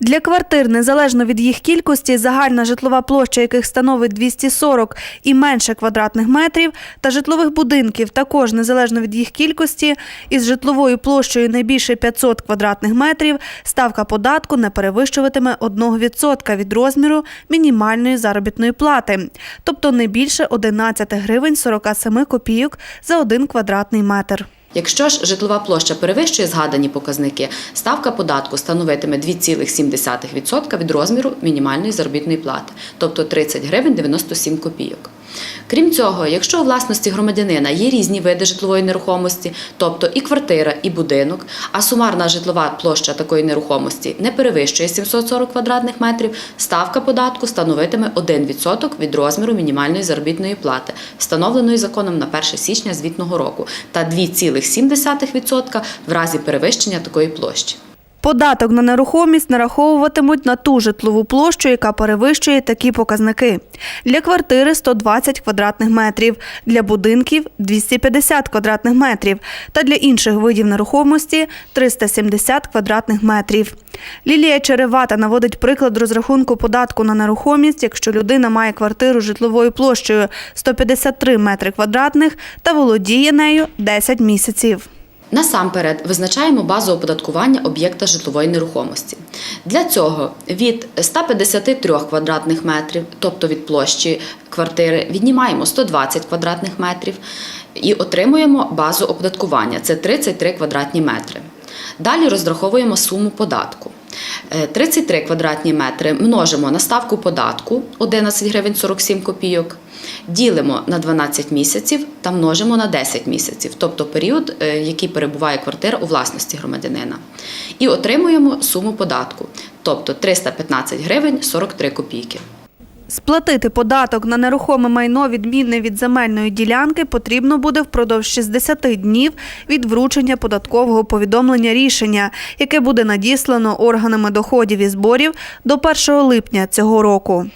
Для квартир, незалежно від їх кількості, загальна житлова площа яких становить 240 і менше квадратних метрів, та житлових будинків також незалежно від їх кількості, із житловою площею не більше 500 квадратних метрів, ставка податку не перевищуватиме 1% від розміру мінімальної заробітної плати, тобто не більше 11 гривень 47 копійок за один квадратний метр. Якщо ж житлова площа перевищує згадані показники, ставка податку становитиме 2,7% від розміру мінімальної заробітної плати, тобто 30 гривень 97 копійок. Крім цього, якщо у власності громадянина є різні види житлової нерухомості, тобто і квартира, і будинок, а сумарна житлова площа такої нерухомості не перевищує 740 квадратних метрів, ставка податку становитиме 1% від розміру мінімальної заробітної плати, встановленої законом на 1 січня звітного року, та 2,7% в разі перевищення такої площі. Податок на нерухомість нараховуватимуть на ту житлову площу, яка перевищує такі показники. Для квартири 120 квадратних метрів, для будинків 250 квадратних метрів та для інших видів нерухомості 370 квадратних метрів. Лілія Черевата наводить приклад розрахунку податку на нерухомість, якщо людина має квартиру житловою площею 153 метри квадратних та володіє нею 10 місяців. Насамперед визначаємо базу оподаткування об'єкта житлової нерухомості. Для цього від 153 квадратних метрів, тобто від площі квартири, віднімаємо 120 квадратних метрів і отримуємо базу оподаткування це 33 квадратні метри. Далі розраховуємо суму податку. Е, 33 квадратні метри множимо на ставку податку 11 гривень 47 копійок, ділимо на 12 місяців та множимо на 10 місяців, тобто період, е, який перебуває квартира у власності громадянина. І отримуємо суму податку, тобто 315 гривень 43 копійки. Сплатити податок на нерухоме майно відмінне від земельної ділянки потрібно буде впродовж 60 днів від вручення податкового повідомлення рішення, яке буде надіслано органами доходів і зборів до 1 липня цього року.